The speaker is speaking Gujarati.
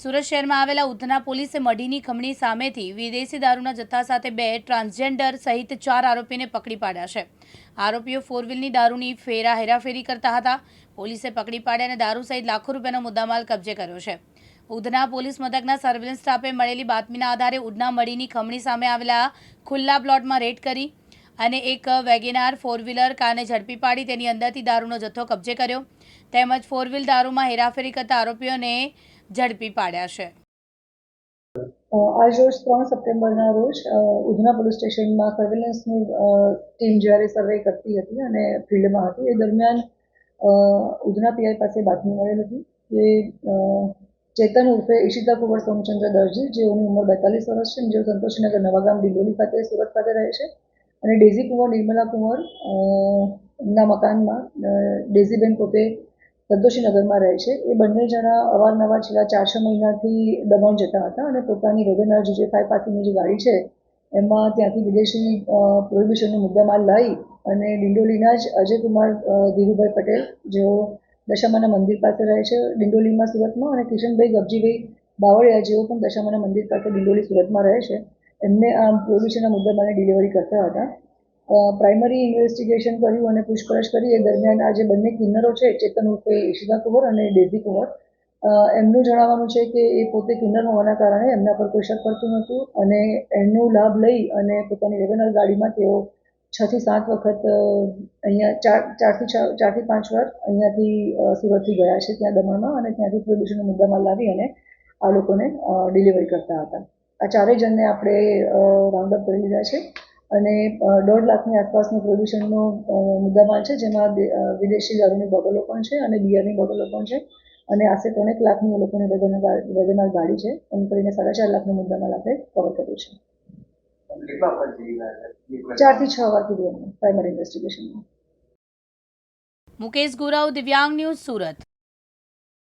સુરત શહેરમાં આવેલા ઉધના પોલીસે મઢીની ખમણી સામેથી વિદેશી દારૂના જથ્થા સાથે બે ટ્રાન્સજેન્ડર સહિત ચાર આરોપીને પકડી પાડ્યા છે. આરોપીઓ ફોર વ્હીલની દારૂની ફેરા હેરાફેરી કરતા હતા. પોલીસે પકડી પાડ્યા અને દારૂ સહિત લાખો રૂપિયાનો મુદ્દામાલ કબજે કર્યો છે. ઉધના પોલીસ મથકના સર્વેલન્સ સ્ટાફે મળેલી બાતમીના આધારે ઉધના મઢીની ખમણી સામે આવેલા ખુલ્લા પ્લોટમાં રેડ કરી અને એક વેગેનાર ફોર વ્હીલર કારને ઝડપી પાડી તેની અંદરથી દારૂનો જથ્થો કબજે કર્યો. તેમજ ફોર વ્હીલ દારૂમાં હેરાફેરી કરતા આરોપીઓને ઝડપી પાડ્યા છે. આજ રોજ ત્રણ સપ્ટેમ્બરના રોજ ઉધના પોલીસ સ્ટેશનમાં સર્વેલન્સની ટીમ જ્યારે સર્વે કરતી હતી અને ફિલ્ડમાં હતી, એ દરમિયાન ઉધના પીઆઈ પાસે બાતમી મળેલ હતી કે ચેતન ઉર્ફે ઈશિતા કુંવર સોમચંદ્ર દરજી જેઓની ઉંમર બેતાલીસ વર્ષ છે જેઓ સંતોષનગર નવાગામ ડિંડોલી ખાતે સુરત ખાતે રહે છે. અને ડેઝી કુંવર નિર્મલા કુંવર ના મકાનમાં ડેઝીબેન પોતે સંતોષીનગરમાં રહે છે. એ બંને જણા અવારનવાર છેલ્લા ચાર છ મહિનાથી દમણ જતા હતા અને પોતાની વેગનર જે ફાઈવ પાસેની જે ગાડી છે, એમાં ત્યાંથી વિદેશી પ્રોહિબિશનનો મુદ્દામાલ લાવી અને ડિંડોલીના જ અજયકુમાર ધીરુભાઈ પટેલ, જેઓ દશામાના મંદિર પાસે રહે છે, ડિંડોલીમાં સુરતમાં અને કિશનભાઈ ગબજીભાઈ બાવળિયા, જેઓ પણ દશામાના મંદિર પાસે ડિંડોલી સુરતમાં રહે છે, એમને આ પ્રોહિબિશનના મુદ્દામાલની ડિલિવરી કરતા હતા. પ્રાઇમરી ઇન્વેસ્ટિગેશન કર્યું અને પૂછપરછ કરી. એ દરમિયાન આ જે બંને કિન્નરો છે, ચેતન ઉર્ફે ઈશિતા કુંવર અને ડેઝી કુંવર એમનું જણાવવાનું છે કે એ પોતે કિન્નર હોવાના કારણે એમના પર કોઈ શક પડતું નહોતું અને એનો લાભ લઈ અને પોતાની વેગનર ગાડીમાં તેઓ છ થી સાત વખત અહીંયા ચાર ચારથી છ ચારથી પાંચ વાર અહીંયાથી સુરતથી ગયા છે ત્યાં દમણમાં અને ત્યાંથી પ્રદૂષણના મુદ્દામાં લાવી અને આ લોકોને ડિલિવરી કરતા હતા. આ ચારેય જણને આપણે રાઉન્ડઅપ કરી લીધા છે. અને દોઢ લાખની આસપાસનું પ્રદૂષણનો મુદ્દામાલ છે જેમાં વિદેશી દારૂની બોટલો પણ છે અને બિયરની બોટલો પણ છે. અને આશરે ત્રણેક લાખની એ લોકોને વેગનાર ગા- ગાડી છે. એમ કરીને સાડા ચાર લાખનો મુદ્દામાલ આપણે કવર કર્યો છે. ચારથી છ? વાર. કીધું પ્રાઇમરી ઇન્વેસ્ટિગેશનમાં મુકેશ ગુરવ દિવ્યાંગ ન્યૂઝ સુરત.